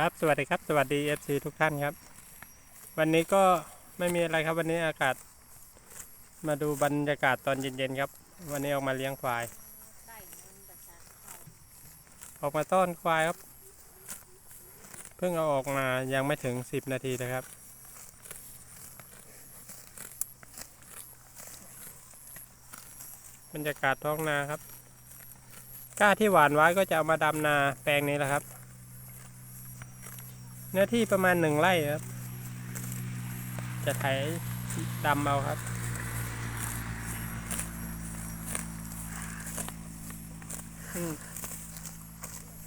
ครับสวัสดีครับ สวัสดี FC ทุกท่านครับ วันนี้ก็ไม่มีอะไรครับวันนี้อากาศ มาดูบรรยากาศตอนเย็นๆครับ วันนี้ออกมาเลี้ยงควาย ออกมาต้อนควายครับ เพิ่งเอาออกมายังไม่ถึง 10 นาทีนะครับ บรรยากาศท้องนาครับกล้าที่หวานไว้ก็จะเอามาดำนาแปลงนี้แหละครับ เนื้อที่ประมาณหนึ่งไร่ครับ จะไถดำเอาครับ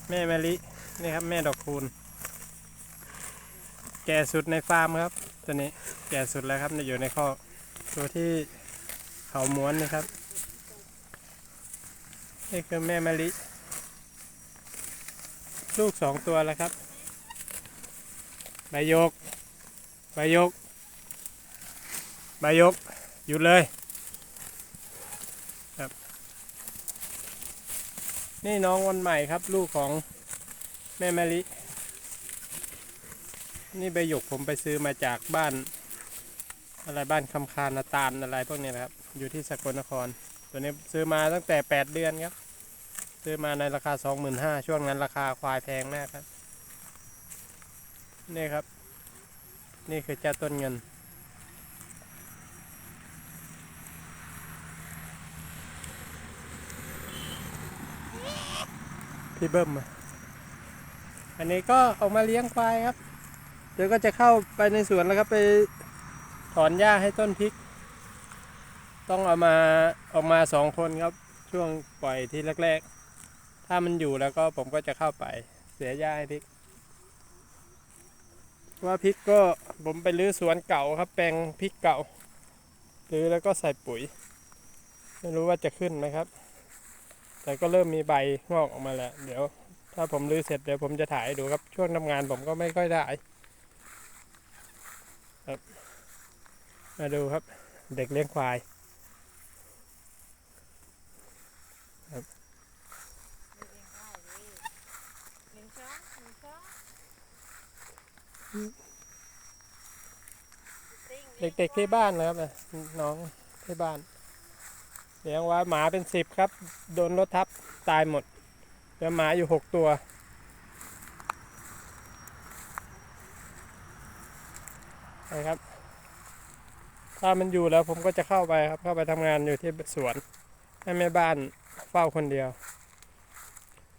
แม่มะลินี่ครับ แม่ดอกคูณ แก่สุดในฟาร์มครับ ตัวนี้แก่สุดแล้วครับอยู่ในข้อตัวที่เขาม้วนนี่ครับ นี่คือแม่มะลิ ลูกสองตัวแล้วครับ ใบยกใบยกใบยก หยุดเลยครับ นี่น้องวันใหม่ครับ ลูกของแม่มะลิ นี่ใบหยกผมไปซื้อมาจากบ้าน อะไรบ้านคำคานาตาลอะไรพวกนี้นะครับ อยู่ที่สกลนคร ตัวนี้ซื้อมาตั้งแต่ 8 เดือนครับ ซื้อมาในราคา 25,000ช่วงนั้นราคาควายแพงมากครับ นี่ครับ นี่คือเจ้าต้นเงิน พี่เบิ้มอะอันนี้ก็ออกมาเลี้ยงควายครับ เดี๋ยวก็จะเข้าไปในสวนแล้วครับไปถอนหญ้าให้ต้นพริก ต้องเอามาออกมาสองคนครับ ช่วงปล่อยที่แรกๆ ถ้ามันอยู่แล้วก็ผมก็จะเข้าไปเสียหญ้าให้พริก ว่าพริกก็ผมไปรื้อสวนเก่าครับ แปลงพริกเก่ารื้อแล้วก็ใส่ปุ๋ย ไม่รู้ว่าจะขึ้นไหมครับ แต่ก็เริ่มมีใบงอกออกมาแล้ว เดี๋ยว ถ้าผมรื้อเสร็จเดี๋ยวผมจะถ่ายดูครับ ช่วงทำงานผมก็ไม่ค่อยได้ครับ มาดูครับ เด็กเลี้ยงควาย เลี้ยงได้เลยหนึ่งช้อนหนึ่งช้อนติ้ง เด็กๆที่บ้านนะครับน้องที่บ้านเลี้ยงไว้หมาเป็นสิบครับ โดนรถทับตายหมดเหลือหมาอยู่หกตัวนะครับ ถ้ามันอยู่แล้วผมก็จะเข้าไปครับ เข้าไปทำงานอยู่ที่สวน ให้แม่บ้านเฝ้าคนเดียว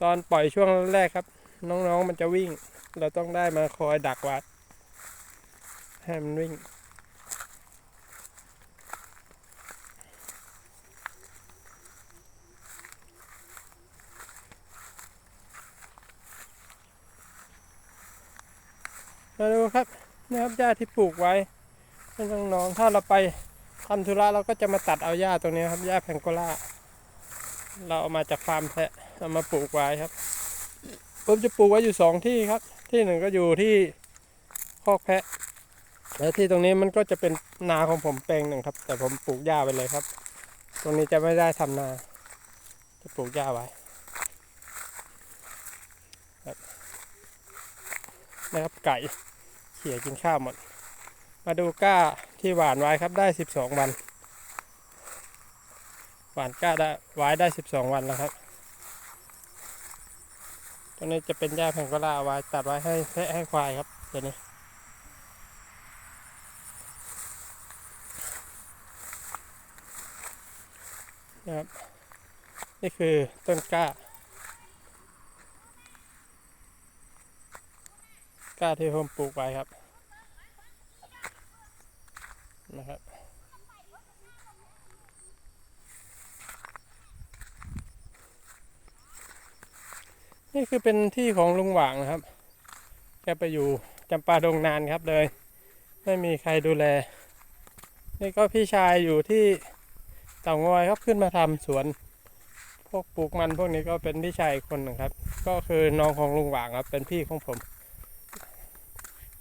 ตอนปล่อยช่วงแรกครับ น้องๆมันจะวิ่ง เราต้องได้มาคอยดักวัดให้มันวิ่ง มาดูครับนะครับหญ้าที่ปลูกไว้ให้น้องๆถ้าเราไปทำธุระเราก็จะมาตัดเอาหญ้าตรงนี้ครับหญ้าแพงโกล่า เราเอามาจากฟาร์มแพะเอามาปลูกไว้ครับ ผมจะปลูกไว้อยู่สองที่ครับ ที่หนึ่งก็อยู่ที่คอกแพะ แล้วที่ตรงนี้มันก็จะเป็นนาของผมแปลงหนึ่งครับ แต่ผมปลูกหญ้าไปเลยครับ ตรงนี้จะไม่ได้ทำนา จะปลูกหญ้าไว้นะครับไก่เขี่ยกินข้าวหมด มาดูก้าที่หวานไว้ครับได้สิบสองวัน หวานก้าได้ไว้ได้สิบสองวันแล้วครับ ตรงนี้จะเป็นหญ้าแพงโกลาเอาไว้ตัดไว้ให้แพะให้ควายครับตัวนี้นะครับนี่คือต้นกล้า กล้าที่ผมปลูกไว้ครับนะครับ นี่คือเป็นที่ของลุงหว่างนะครับ แกไปอยู่จำปาดงนานครับเลย ไม่มีใครดูแล นี่ก็พี่ชายอยู่ที่เต่างอยครับขึ้นมาทำสวน พวกปลูกมันพวกนี้ก็เป็นพี่ชายคนหนึ่งครับ ก็คือน้องของลุงหว่างครับ เป็นพี่ของผม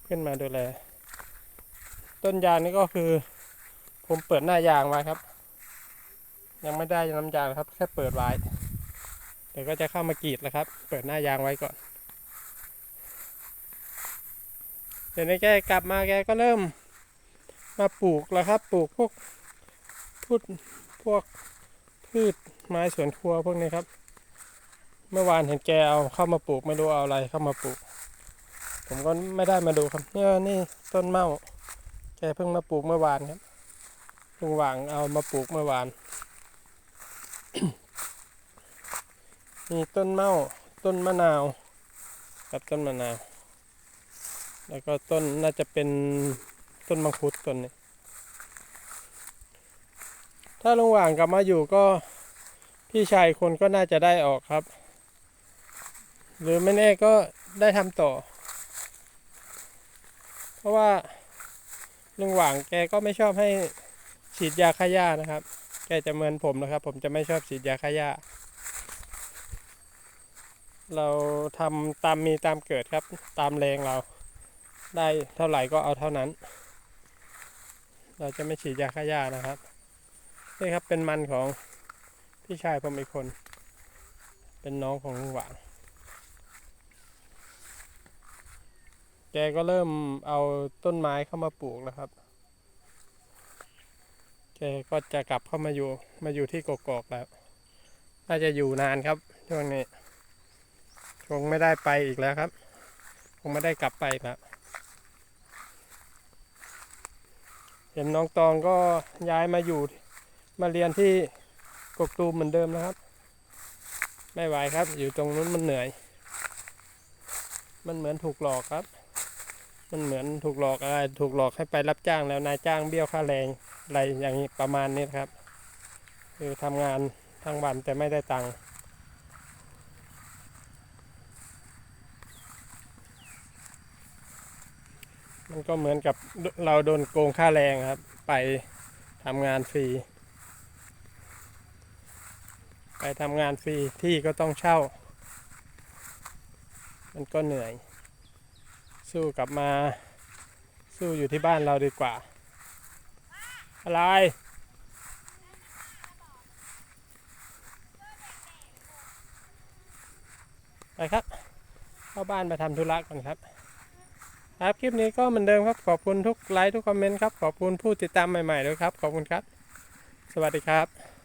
ขึ้นมาดูแล ต้นยางนี่ก็คือ ผมเปิดหน้ายางไว้ครับ ยังไม่ได้น้ำยางครับ แค่เปิดไว้ เดี๋ยวก็จะเข้ามากรีดแล้วครับ เปิดหน้ายางไว้ก่อน เดี๋ยวนี้แกกลับมาแกก็เริ่มมาปลูกแล้วครับ ปลูกพวกพืชพวกพืชไม้สวนครัวพวกนี้ครับ เมื่อวานเห็นแกเอาเข้ามาปลูกไม่รู้เอาอะไรเข้ามาปลูก ผมก็ไม่ได้มาดูครับเนี่ยนี่ต้นเมาแกเพิ่งมาปลูกเมื่อวานครับลุงหว่างเอามาปลูกเมื่อวาน มีต้นเมาต้นมะนาวกับต้นมะนาว แล้วก็ต้นน่าจะเป็นต้นมังคุดต้นนี้ ถ้าลุงหว่างกลับมาอยู่ก็พี่ชายคนก็น่าจะได้ออกครับ หรือไม่แน่ก็ได้ทำต่อ เพราะว่าลุงหว่างแกก็ไม่ชอบให้ฉีดยาฆ่าหญ้านะครับ แกจะเหมือนผมนะครับ ผมจะไม่ชอบฉีดยาฆ่าหญ้า เราทำตามมีตามเกิดครับ ตามแรงเรา ได้เท่าไหร่ก็เอาเท่านั้น เราจะไม่ฉีดยาฆ่าหญ้านะครับนี่ครับเป็นมันของพี่ชายผมอีกคน เป็นน้องของลุงหวางแกก็เริ่มเอาต้นไม้เข้ามาปลูกแล้วครับ แกก็จะกลับเข้ามาอยู่มาอยู่ที่กกอกแล้ว น่าจะอยู่นานครับช่วงนี้ คงไม่ได้ไปอีกแล้วครับ คงไม่ได้กลับไปแล้วเห็นน้องตองก็ย้ายมาอยู่มาเรียนที่กกตูมเหมือนเดิมนะครับ ไม่ไหวครับ อยู่ตรงนู้นมันเหนื่อย มันเหมือนถูกหลอกครับ มันเหมือนถูกหลอกอะไรถูกหลอกให้ไปรับจ้างแล้วนายจ้างเบี้ยวค่าแรงอะไรอย่างนี้ประมาณนี้ครับ คือทำงานทั้งวันแต่ไม่ได้ตังค์ มันก็เหมือนกับเราโดนโกงค่าแรงครับ ไปทำงานฟรี ไปทำงานฟรีที่ก็ต้องเช่า มันก็เหนื่อย สู้กลับมาสู้อยู่ที่บ้านเราดีกว่า อะไรไปครับ เข้าบ้านไปทำธุระก่อนครับ ครับคลิปนี้ก็เหมือนเดิมครับขอบคุณทุกไลค์ทุกคอมเมนต์ครับขอบคุณผู้ติดตามใหม่ๆด้วยครับ ขอบคุณครับ สวัสดีครับ